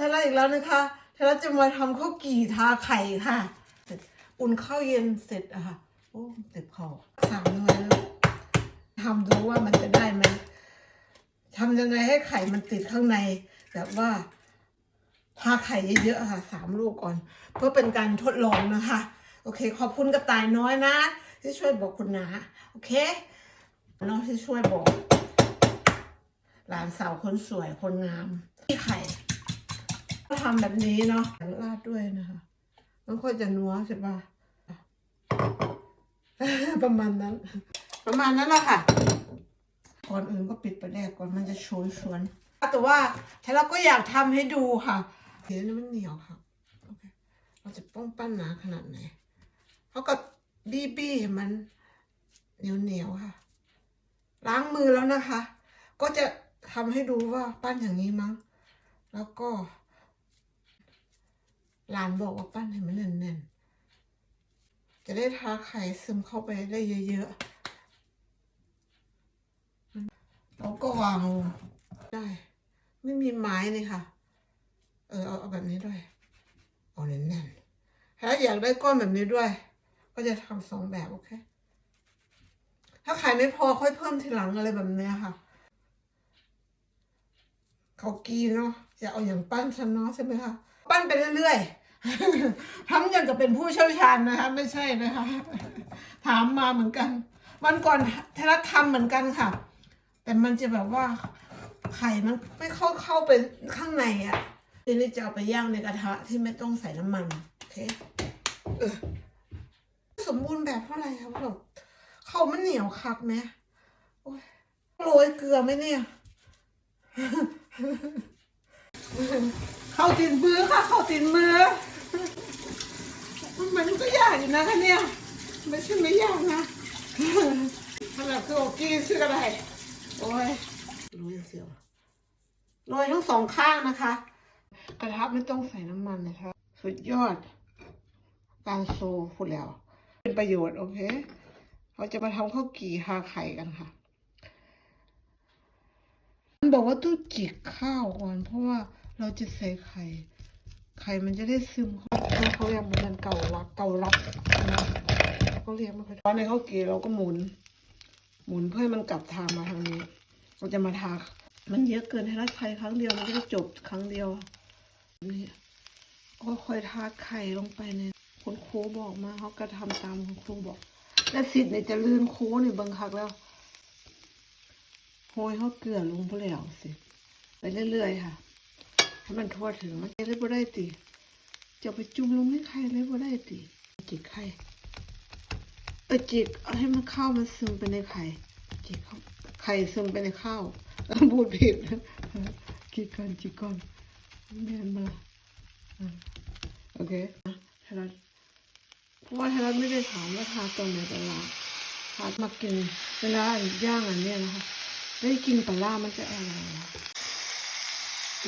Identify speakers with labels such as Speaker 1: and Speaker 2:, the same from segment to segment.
Speaker 1: เทล่าอีกแล้วนะคะเทล่าจะมาทำข้าวกี่ทาไข่ค่ะ เสร็จอุ่นข้าวเย็นเสร็จอะค่ะ โอ้เจ็บคอสามน้อยแล้วทำดูว่ามันจะได้ไหมทำยังไงให้ไข่มันติดข้างใน แบบว่าทาไข่เยอะๆค่ะสามลูกก่อน เพื่อเป็นการทดลองนะคะ โอเค ขอบคุณกระต่ายน้อยนะ ที่ช่วยบอกคุณนาโอเคน้องที่ช่วยบอก หลานสาวคนสวยคนงามที่ไข่ ทำแบบนี้เนาะราดด้วยนะคะมันค่อยจะนัวใช่ปะประมาณนั้น ประมาณนั้นแหละค่ะ ก่อนอื่นก็ปิดประแดกก่อนมันจะชวนชวนแต่ว่าถ้าเราก็อยากทำให้ดูค่ะเห็นมันเหนียวค่ะโอเคเราจะป้องปั้นหนาขนาดไหนเขาก็บี้บี้ให้มันเหนียวเหนียวๆค่ะ ล้างมือแล้วนะคะ ก็จะทำให้ดูว่าปั้นอย่างนี้มั้ง แล้วก็ หลานบอกว่าปั้นให้มันแน่นๆ จะได้ทาไข่ซึมเข้าไปได้เยอะๆแล้วก็วางลงได้ ไม่มีไม้เลยค่ะ เออเอาเอาแบบนี้ด้วย เอาแน่นๆ ถ้าอยากได้ก้อนแบบนี้ด้วย ก็จะทำสองแบบโอเค ถ้าไขายไม่พอค่อยเพิ่มทีหลังอะไรแบบนี้ค่ะเขากีเนาะจะเอาอย่างปั้นฉันเนาะใช่ไหมคะ ปั้นไปเรื่อยๆ ทำอย่างกับเป็นผู้เชี่ยวชาญนะคะ ไม่ใช่นะคะ ถามมาเหมือนกัน วันก่อนเทรัทำเหมือนกันค่ะ แต่มันจะแบบว่าไข่มันไม่เข้าเข้าไปข้างในอะ่ะทีนี้จะเอาไปย่างในกระทะที่ไม่ต้องใส่น้ำมันโอเคเออสมบูรณ์แบบเท่าไหร่ครับแบบเขามันเหนียวคักไหมโอ้ยโรยเกลือไหมเนี่ยเข้าตินมือค่ะ เข้าตินมือ มันก็ยากอยู่นะคะเนี่ยไม่ใช่ไม่ยากนะขนาดคือโอกี้ซื้ออะไร โอ้ยโรยเสียวโรยทั้งสองข้างนะคะ กระทะไม่ต้องใส่น้ำมันนะคะสุดยอด การโซพูดแล้ว เป็นประโยชน์โอเค เราจะมาทำข้าวกี่ฮาไข่กันค่ะมันบอกว่าต้องจิกข้าวก่อนเพราะว่าเราจะใส่ไข่ ไข่มันจะได้ซึมเข้าเขาเรียกมันเก่ารักเก่ารับนะเขาเรียกม่ค่อยตอนในข้าวเกี่เราก็หมุน หมุนเพื่อให้มันกลับทางมาทางนี้ เราจะมาทามันเยอะเกินให้รัดไข่ครั้งเดียวมันก็จะจบครั้งเดียวนี่ก็ค่อยทาไข่ลงไปในคุณครูบอกมาเขาก็ทำตามคุณครูบอก และสิทธิ์เนี่ยจะลื่นครูเนี่ยบังคักแล้วโหยเขาเกลือลงไปแล้วสิ ไปเรื่อยๆค่ะ ให้มันทั่วถึงมันเลยบ่ได้ติจะไปจุ่มลงในไข่เลยบ่ได้ติจิกไข่เออจิกเอาให้มันข้าวมันซึมไปในไข่จิกเข้าไข่ซึมไปในข้าวพูดผิดจิกก่อนจิกก่อนแม่นมาโอเคไทยรัฐเพราะว่าไทยรัฐไม่ได้ถามว่าทาตรงไหนตลาดทามากินเวลาย่างอันนี้นะคะได้กินปลาล่ามันจะอร่อย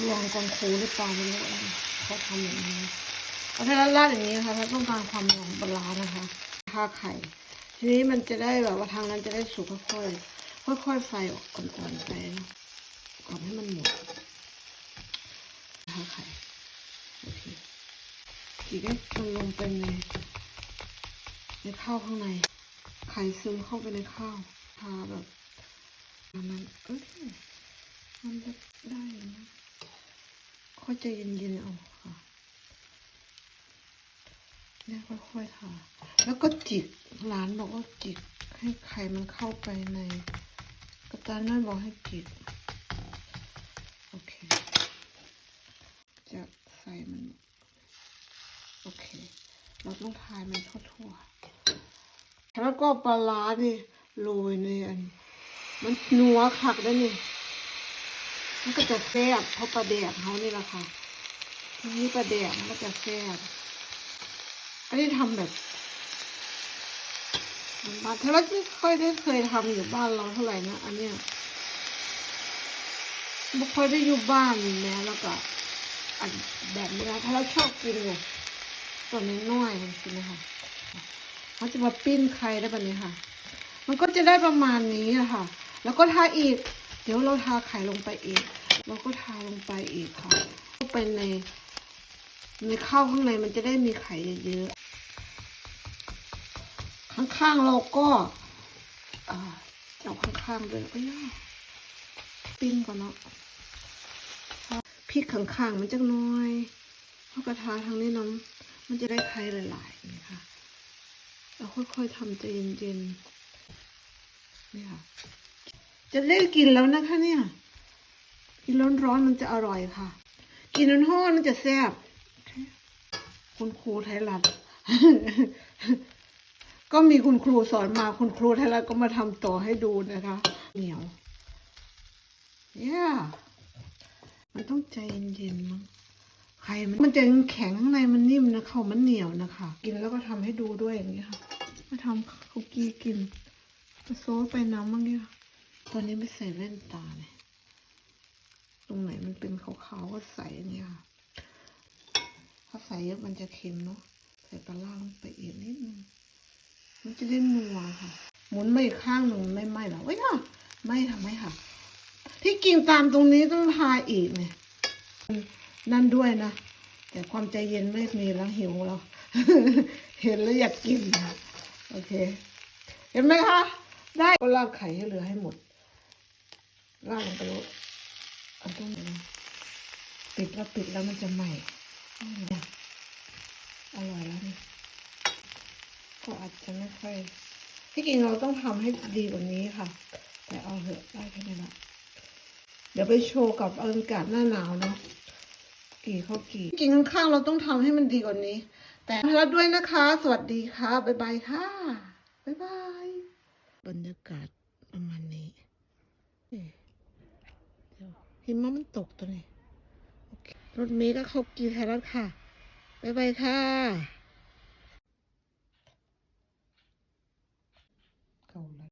Speaker 1: ลองกองคูหรือเปล่าไม่รู้เขาทำอย่างนี้เอาถ้าราดอย่างนี้นะคะถ้าต้องการความหอมปลานะคะทาไข่ ทีนี้มันจะได้แบบว่าทางนั้นจะได้สุกค่อยๆค่อยๆไฟอ่อนๆไปนะก่อนให้มันหมดทาไข่โอเคจีได้มันลงไปในในข้าวข้างใน ไข่ซึมเข้าไปในข้าวทาแบบมันเอ้ยมันจะได้ อยู่นะเย็นๆเอาค่ะเนี่ยค่อยๆค่ะ แล้วก็จิกหลานบอกว่าจิกให้ไข่มันเข้าไปใน กระตาน้อยบอกให้จิกโอเค จะใส่มัน โอเค เราต้องทายมันทั่วๆแล้วก็ปลาร้านี่โรยในอัน มันนัวคักได้นี่ มันก็จะแซ่บเพราะปลาแดกเขานี่แหละค่ะทีนี้ปลาแดกมันก็จะแซ่บอันนี้ทำแบบบ้าเธอไม่ค่อยได้เคยทำอยู่บ้านเราเท่าไหร่นะอันเนี้ยไม่ค่อยได้อยู่บ้านแม้แล้วก็อันแบบนี้นะถ้าเราชอบกินเนี่ยตัวน้อยๆใช่ไหมคะเขาจะมาปิ้นไข่ได้แบบนี้ค่ะ มันก็จะได้ประมาณนี้อะค่ะ แล้วก็ทาอีก เดี๋ยวเราทาไข่ลงไปอีก เราก็ทาลงไปอีกค่ะไปในในข้าวข้างในมันจะได้มีไข่เยอะๆข้างๆเราก็อ่าเอาข้างๆด้วยก็ย่าปิ้งก่อนเนาะพริกข้างๆมันจักน้อยเอากระทาทางนี้น้ำมันจะได้ไข่หลายๆนี่ค่ะเราค่อยๆทำใจเย็นๆนี่ค่ะ จะได้กินแล้วนะคะเนี่ย กินร้อนๆมันจะอร่อยค่ะ กินร้อนๆมันจะแซ่บคุณครูไทยรัฐก็มีคุณครูสอนมาคุณครูไทยรัฐก็มาทำต่อให้ดูนะคะ เหนียว yeah มันต้องใจเย็นๆมั้งไข่มันมันจะแข็งข้างในมันนิ่มนะเขามันเหนียวนะคะ กินแล้วก็ทำให้ดูด้วยอย่างนี้ค่ะ มาทำคุกกี้กินมาโซดไปน้ำมั่งเนี่ย ตอนนี้ไม่ใส่แว่นตาเนี่ย ตรงไหนมันเป็นขาวๆก็ใส่เนี่ยค่ะถ้าใส่เยอะมันจะเค็มเนาะ ใส่ปลาล่าลงไปอีกนิดนึง มันจะได้นัวค่ะ หมุนไปอีกข้างหนึ่งไม่ไหมหรอเว้ยค่ะไม่ค่ะไม่ค่ะ ที่กินตามตรงนี้ต้องทาอีกเนี่ย นั่นด้วยนะ แต่ความใจเย็นไม่มีแล้วหิวแล้ว เห็นแล้วอยากกินค่ะโอเค เห็นไหมคะ ได้ก็ลากไข่ให้เหลือให้หมด ลากลงไปเลยเอาตรงนี้นะปิดแล้วปิดแล้วมันจะใหม่อืมเนี่ยอร่อยแล้วนี่ก็อาจจะไม่ค่อยที่จริงเราต้องทำให้ดีกว่านี้ค่ะ แต่เอาเถอะได้แค่นี้ละเดี๋ยวไปโชว์กับอากาศหน้าหนาวเนาะกี่ข้าวกี่จริงๆข้างๆเราต้องทำให้มันดีกว่านี้ แต่แล้วด้วยนะคะ สวัสดีค่ะ บ๊ายบายค่ะ บ๊ายบาย บรรยากาศประมาณนี้เอ๊ะเดี๋ยว หิมะมันตกตัวนี้รถเมย์ก็เข้ากีไทยรัฐค่ะ บ๊ายบายค่ะ